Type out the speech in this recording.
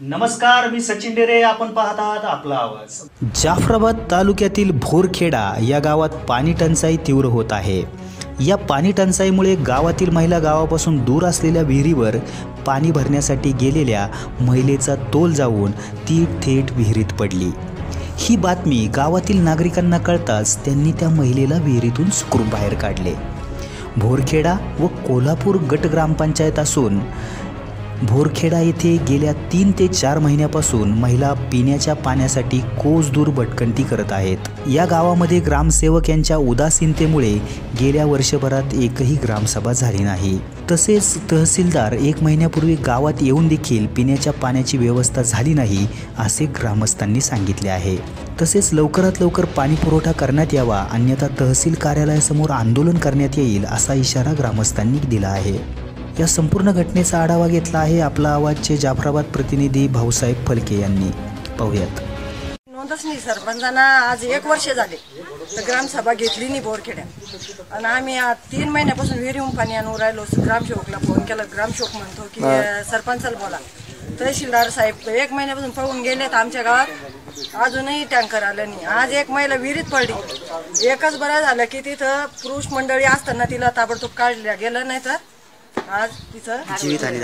नमस्कार मी सचिन डेरे. आपण पाहत आहात आपला आवाज. जाफराबाद तालुक्यातील भोरखेडा या गावात पाणी टंचाई तीव्र होत आहे. या पाणी टंचाईमुळे गावातील महिला गावापासून दूर असलेल्या विहिरीवर पाणी भरण्यासाठी गेलेल्या महिलेचा तोल जाऊन ती थेट विहिरीत पडली. ही बातमी गावातील नागरिकांना कळताच त्यांनी त्या महिलेला विहिरीतून सुकरून बाहेर काढले. भोरखेडा व कोल्हापूर गट ग्रामपंचायत असून भोरखेडा येथे गेल्या तीन ते चार महिन्यापासून महिला पिण्याच्या पाण्यासाठी कोस दूर भटकंती करत आहेत. या गावामध्ये ग्रामसेवक यांच्या उदासीनतेमुळे गेल्या वर्षभरात एकही ग्रामसभा झाली नाही. तसेच तहसीलदार एक महिन्यापूर्वी गावात येऊन देखील पिण्याच्या पाण्याची व्यवस्था झाली नाही असे ग्रामस्थांनी सांगितले आहे. तसेच लवकरात लवकर पाणी पुरवठा करण्यात यावा अन्यथा तहसील कार्यालयासमोर आंदोलन करण्यात येईल असा इशारा ग्रामस्थांनी दिला आहे. या संपूर्ण घटनेचा आढावा घेतला आहे आपला आवाजचे जाफराबाद प्रतिनिधी भाऊसाहेब फलके यांनी. पाहूयात. नोंदच नाही सरपंचांना आज एक वर्ष झाले. तर ग्रामसभा घेतली नाही बोरखेड्यात आणि आम्ही आज तीन महिन्यापासून विहिरीहून पाणी आणून राहिलो. ग्रामसेवकला फोन केला. ग्रामसेवक म्हणतो की सरपंचाला बोला. तहसीलदार साहेब एक महिन्यापासून पळून गेले तर आमच्या गावात. अजूनही टँकर आलं नाही. आज एक महिला विहिरीत पडली. एकच बरं झालं की तिथं पुरुष मंडळी असताना तिला ताबडतोब काढल्या गेलं नाही तर आज तिचं जीवित झाली